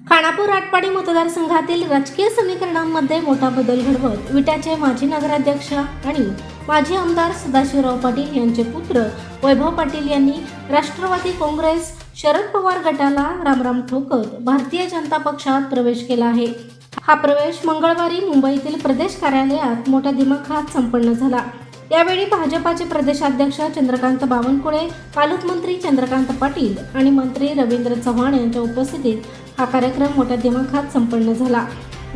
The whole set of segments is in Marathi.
खानापूर आटपाडी मतदारसंघातील राजकीय समीकरणांमध्ये मोठा बदल घडवत विट्याचे माजी नगराध्यक्ष आणि माजी आमदार सदाशिवराव पाटील यांचे पुत्र वैभव पाटील यांनी राष्ट्रवादी काँग्रेस शरद पवार गटाला रामराम ठोकत भारतीय जनता पक्षात प्रवेश केला आहे. हा प्रवेश मंगळवारी मुंबईतील प्रदेश कार्यालयात मोठ्या दिमाखात संपन्न झाला. यावेळी भाजपाचे प्रदेशाध्यक्ष चंद्रकांत बावनकुळे पालकमंत्री चंद्रकांत पाटील आणि मंत्री रवींद्र चव्हाण यांच्या उपस्थितीत हा कार्यक्रम मोठ्या दिमाखात संपन्न झाला.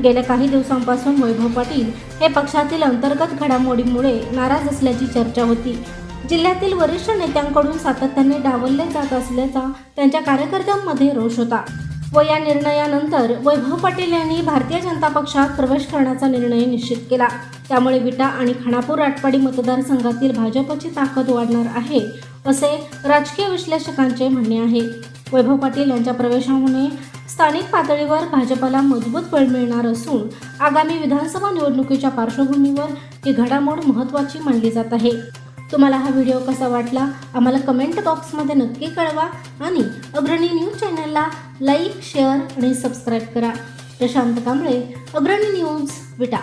गेल्या काही दिवसांपासून वैभव पाटील हे पक्षातील अंतर्गत घडामोडीमुळे नाराज असल्याची चर्चा होती. जिल्ह्यातील वरिष्ठ नेत्यांकडून सातत्याने डावलले जात असल्याचा त्यांच्या कार्यकर्त्यांमध्ये रोष होता. व या निर्णयानंतर वैभव पाटील यांनी भारतीय जनता पक्षात प्रवेश करण्याचा निर्णय निश्चित केला. त्यामुळे विटा आणि खानापूर आटपाडी मतदारसंघातील भाजपची ताकद वाढणार आहे असे राजकीय विश्लेषकांचे म्हणणे आहे. वैभव पाटील यांच्या प्रवेशामुळे स्थानिक पातळीवर भाजपला मजबूत बळ मिळणार असून आगामी विधानसभा निवडणुकीच्या पार्श्वभूमीवर ही घडामोड महत्त्वाची मानली जात आहे. तुम्हाला हा व्हिडिओ कसा वाटला? आम्हाला कमेंट बॉक्समध्ये नक्की कळवा आणि अग्रणी न्यूज चॅनलला लाईक शेअर आणि सबस्क्राईब करा. प्रशांत कांबळे अग्रणी न्यूज विटा.